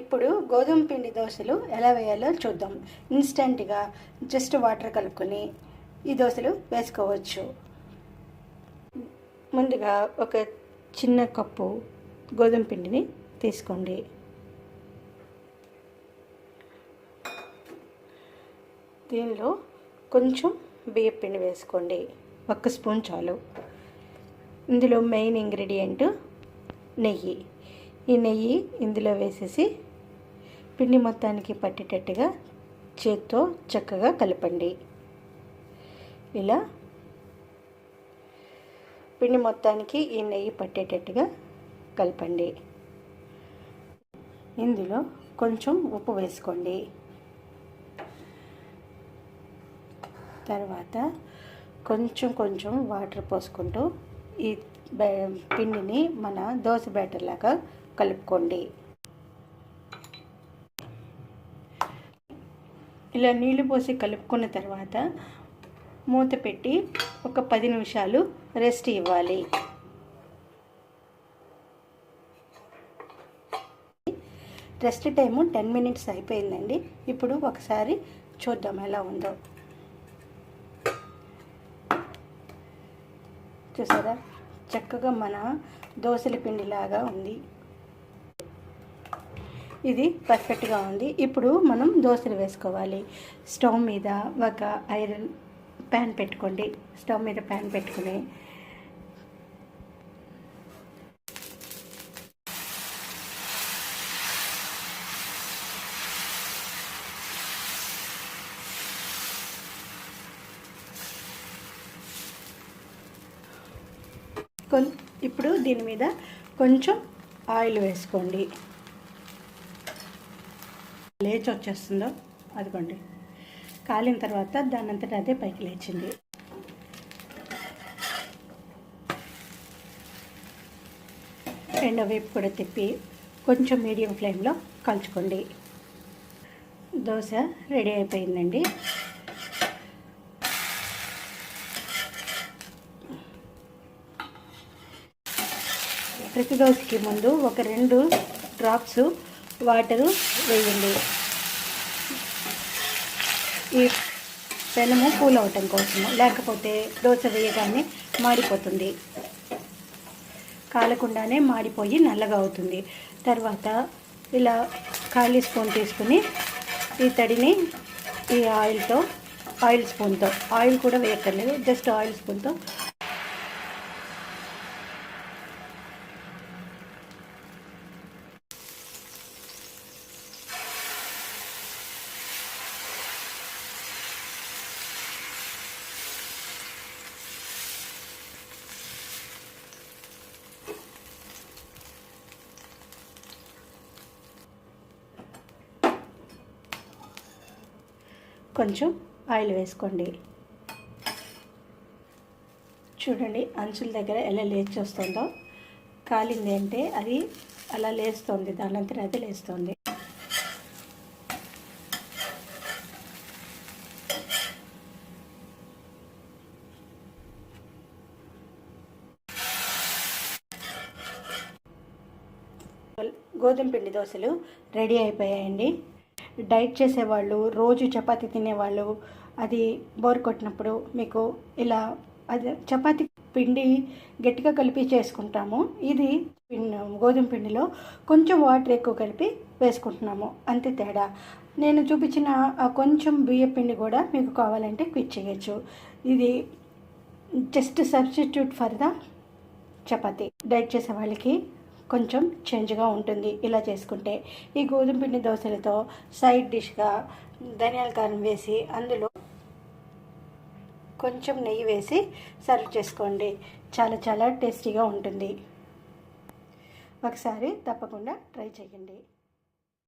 ఇప్పుడు గోధుమ పిండి దోశలు ఎలా వేయాలో చూద్దాం. ఇన్స్టెంట్గా జస్ట్ వాటర్ కలుపుకొని ఈ దోశలు వేసుకోవచ్చు. ముందుగా ఒక చిన్న కప్పు గోధుమ పిండిని తీసుకోండి. దీనిలో కొంచెం బియ్య పిండి వేసుకోండి. ఒక్క స్పూన్ చాలు. ఇందులో మెయిన్ ఇంగ్రీడియంట్ నెయ్యి. ఈ నెయ్యి ఇందులో వేసేసి పిండి మొత్తానికి పట్టేటట్టుగా చేత్తో చక్కగా కలపండి. ఇలా పిండి మొత్తానికి ఈ నెయ్యి పట్టేటట్టుగా కలపండి. ఇందులో కొంచెం ఉప్పు వేసుకోండి. తర్వాత కొంచెం కొంచెం వాటర్ పోసుకుంటూ ఈ పిండిని మన దోశ బ్యాటర్ లాగా కలుపుకోండి. ఇలా నీళ్ళు పోసి కలుపుకున్న తర్వాత మూత పెట్టి ఒక పది నిమిషాలు రెస్ట్ ఇవ్వాలి. రెస్ట్ టైము టెన్ మినిట్స్ అయిపోయిందండి. ఇప్పుడు ఒకసారి చూద్దాం ఎలా ఉందో. చూసారా? చక్కగా మన దోశల పిండిలాగా ఉంది. ఇది పర్ఫెక్ట్గా ఉంది. ఇప్పుడు మనం దోశలు వేసుకోవాలి. స్టవ్ మీద ఒక ఐరన్ ప్యాన్ పెట్టుకోండి. స్టవ్ మీద ప్యాన్ పెట్టుకుని కొన్ ఇప్పుడు దీని మీద కొంచెం ఆయిల్ వేసుకోండి. లేచి వచ్చేస్తుందో అదిగోండి. కాలిన తర్వాత దాని అంతటా అదే పైకి లేచింది. రెండో వైపు కూడా తిప్పి కొంచెం మీడియం ఫ్లేమ్లో కలుచుకోండి. దోశ రెడీ అయిపోయిందండి. ప్రతి దోశకి ముందు ఒక రెండు డ్రాప్స్ వాటరు వేయండి. ఈ పెనము కూల్ అవటం కోసము లేకపోతే దోశ వేయగానే మాడిపోతుంది. కాలకుండానే మాడిపోయి నల్లగా అవుతుంది. తర్వాత ఇలా ఖాళీ స్పూన్ తీసుకుని ఈ తడిని ఈ ఆయిల్తో ఆయిల్ స్పూన్తో ఆయిల్ కూడా వేయక్కర్లేదు జస్ట్ ఆయిల్ స్పూన్తో కొంచెం ఆయిల్ వేసుకోండి. చూడండి అంచుల దగ్గర ఎలా లేచి వస్తుందో. కాలింది అంటే అది అలా లేస్తుంది దానంతరం అది లేస్తుంది. గోధుమ పిండి దోశలు రెడీ అయిపోయాయండి. డైట్ చేసేవాళ్ళు రోజు చపాతి తినేవాళ్ళు అది బోర్ కొట్టినప్పుడు మీకు ఇలా అది చపాతి పిండి గట్టిగా కలిపి చేసుకుంటాము. ఇది గోధుమ పిండిలో కొంచెం వాటర్ ఎక్కువ కలిపి వేసుకుంటున్నాము. అంతే తేడా. నేను చూపించిన కొంచెం బియ్య పిండి కూడా మీకు కావాలంటే క్విచ్ చేయొచ్చు. ఇది just substitute for the chapati. Diet చేసే వాళ్ళకి కొంచెం చేంజ్గా ఉంటుంది ఇలా చేసుకుంటే. ఈ గోధుమ పిండి దోశలతో సైడ్ డిష్గా ధనియాల కారం వేసి అందులో కొంచెం నెయ్యి వేసి సర్వ్ చేసుకోండి. చాలా చాలా టేస్టీగా ఉంటుంది. ఒకసారి తప్పకుండా ట్రై చేయండి.